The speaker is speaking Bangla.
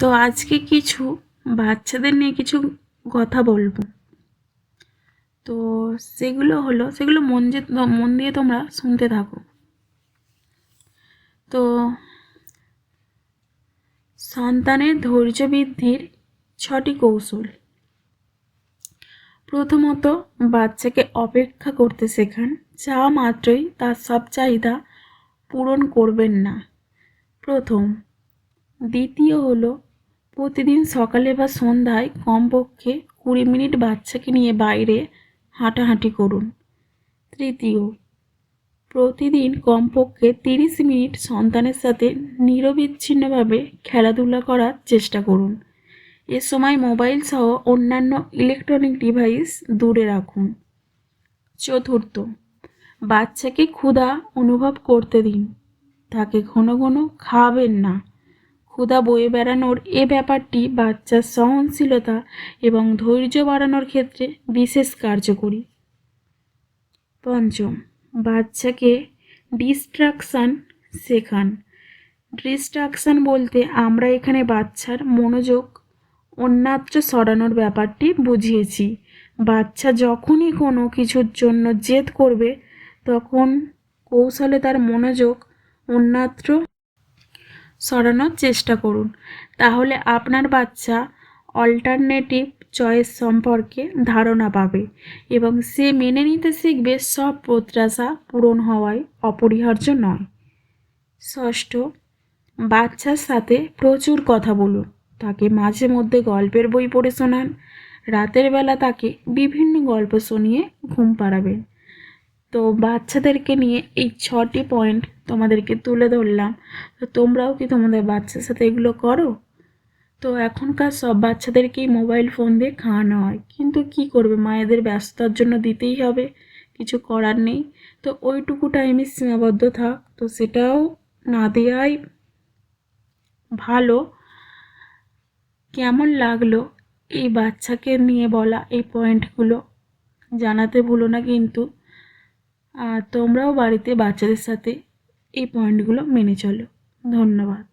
তো আজকে কিছু বাচ্চাদের নিয়ে কিছু কথা বলব। তো সেগুলো হলো, সেগুলো মন যে, মন দিয়ে তোমরা শুনতে থাকো। তো সন্তানের ধৈর্য বৃদ্ধির ছটি কৌশল। প্রথমত, বাচ্চাকে অপেক্ষা করতে শেখান চা মাত্রই তার সব চাহিদা পূরণ করবেন না। প্রথম। দ্বিতীয় হলো প্রতিদিন সকালে বা সন্ধ্যায় কমপক্ষে কুড়ি মিনিট বাচ্চাকে নিয়ে বাইরে হাঁটাহাঁটি করুন। তৃতীয়, প্রতিদিন কমপক্ষে তিরিশ মিনিট সন্তানের সাথে নিরবিচ্ছিন্নভাবে খেলাধুলা করার চেষ্টা করুন। এ সময় মোবাইল সহ অন্যান্য ইলেকট্রনিক ডিভাইস দূরে রাখুন। চতুর্থ, বাচ্চাকে ক্ষুধা অনুভব করতে দিন। তাকে ঘন ঘন খাওয়াবেন না। ক্ষুধা বয়ে বেড়ানোর এ ব্যাপারটি বাচ্চার সহনশীলতা এবং ধৈর্য বাড়ানোর ক্ষেত্রে বিশেষ কার্যকরী। পঞ্চম, বাচ্চাকে ডিস্ট্রাকশান শেখান। ডিস্ট্রাকশান বলতে আমরা এখানে বাচ্চার মনোযোগ অন্যত্র সরানোর ব্যাপারটি বুঝিয়েছি। বাচ্চা যখনই কোনো কিছুর জন্য জেদ করবে, তখন কৌশলে তার মনোযোগ অন্যত্র সরানোর চেষ্টা করুন। তাহলে আপনার বাচ্চা অল্টারনেটিভ চয়েস সম্পর্কে ধারণা পাবে এবং সে মেনে নিতে শিখবে সব প্রত্যাশা পূরণ হওয়ায় অপরিহার্য নয়। ষষ্ঠ, বাচ্চার সাথে প্রচুর কথা বলুন। তাকে মাঝে মধ্যে গল্পের বই পড়ে শোনান। রাতের বেলা তাকে বিভিন্ন গল্প শুনিয়ে ঘুম পাড়াবেন। তো বাচ্চাদেরকে নিয়ে এই ছটি পয়েন্ট তোমাদেরকে তুলে ধরলাম। তো তোমরাও কি তোমাদের বাচ্চার সাথে এগুলো করো? তো এখনকার সব বাচ্চাদেরকেই মোবাইল ফোন দিয়ে খাওয়ানো হয়। কিন্তু কি করবে? মায়েদের ব্যস্ততার জন্য দিতেই হবে। কিছু করার নেই। তো ওইটুকু টাইমে সীমাবদ্ধ থাক। তো সেটাও না দেওয়াই ভালো। কেমন লাগল এই বাচ্চাকে নিয়ে বলা এই পয়েন্টগুলো জানাতে ভুলো না কিন্তু। আর তোমরাও বাড়িতে বাচ্চাদের সাথে এই পয়েন্টগুলো মেনে চলো। ধন্যবাদ।